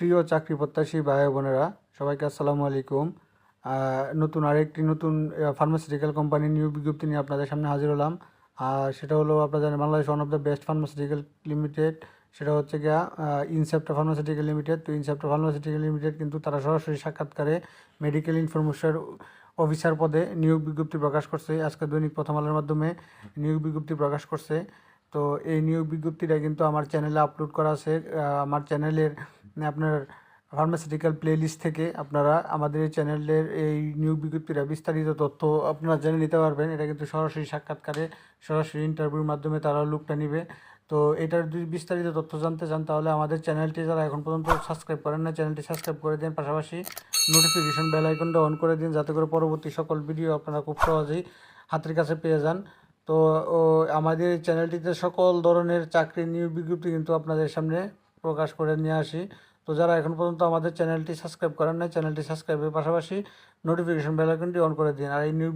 প্রিয় চাকরি প্রত্যাশী ভাই বোনেরা, সবাইকে আসসালামু আলাইকুম। নতুন আরেকটি নতুন ফার্মাসিউটিক্যাল কোম্পানির নিউ বিজ্ঞপ্তি নিয়ে আপনাদের সামনে হাজির হলাম। আর সেটা হলো আপনাদের Bangladesh one of the best pharmaceutical limited সেটা হচ্ছে গিয়া ইনসেপ্টা ফার্মাসিউটিক্যাল লিমিটেড তো ইনসেপ্টা ফার্মাসিউটিক্যাল লিমিটেড কিন্তু তারা সরাসরি সাক্ষাৎকারে মেডিকেল ইনফরমেশন অফিসার পদে নিয়োগ বিজ্ঞপ্তি প্রকাশ করছে। আজকে দৈনিক প্রথম আলোর মাধ্যমে নিয়োগ বিজ্ঞপ্তি প্রকাশ করছে। তো এই নিয়োগ বিজ্ঞপ্তিটা কিন্তু আমার চ্যানেলে আপলোড করা আছে। আমার চ্যানেলের আপনার ফার্মাসিউটিক্যাল প্লেলিস্ট থেকে আপনারা আমাদের এই চ্যানেলের এই নিয়োগ বিজ্ঞপ্তিটা বিস্তারিত তথ্য আপনারা জেনে নিতে পারবেন। এটা কিন্তু সরাসরি সাক্ষাৎকারে, সরাসরি ইন্টারভিউর মাধ্যমে তারা লুকটা নিবে। তো এটার যদি বিস্তারিত তথ্য জানতে চান, তাহলে আমাদের চ্যানেলটি যারা এখন পর্যন্ত সাবস্ক্রাইব করেন না চ্যানেলটি সাবস্ক্রাইব করে দিন। পাশাপাশি নোটিফিকেশন বেল আইকনটা অন করে দিন, যাতে করে পরবর্তী সকল ভিডিও আপনারা খুব সহজেই হাতের কাছে পেয়ে যান। তো আমাদের চ্যানেলটিতে সকল ধরনের চাকরি নিয়োগ বিজ্ঞপ্তি কিন্তু আপনাদের সামনে প্রকাশ করে নিয়ে আসি। তো যারা এখন পর্যন্ত আমাদের চ্যানেলটি সাবস্ক্রাইব করেন না চ্যানেলটি সাবস্ক্রাইবের পাশাপাশি নোটিফিকেশন বেলাইকনটি অন করে দিন। আর এই নিয়োগ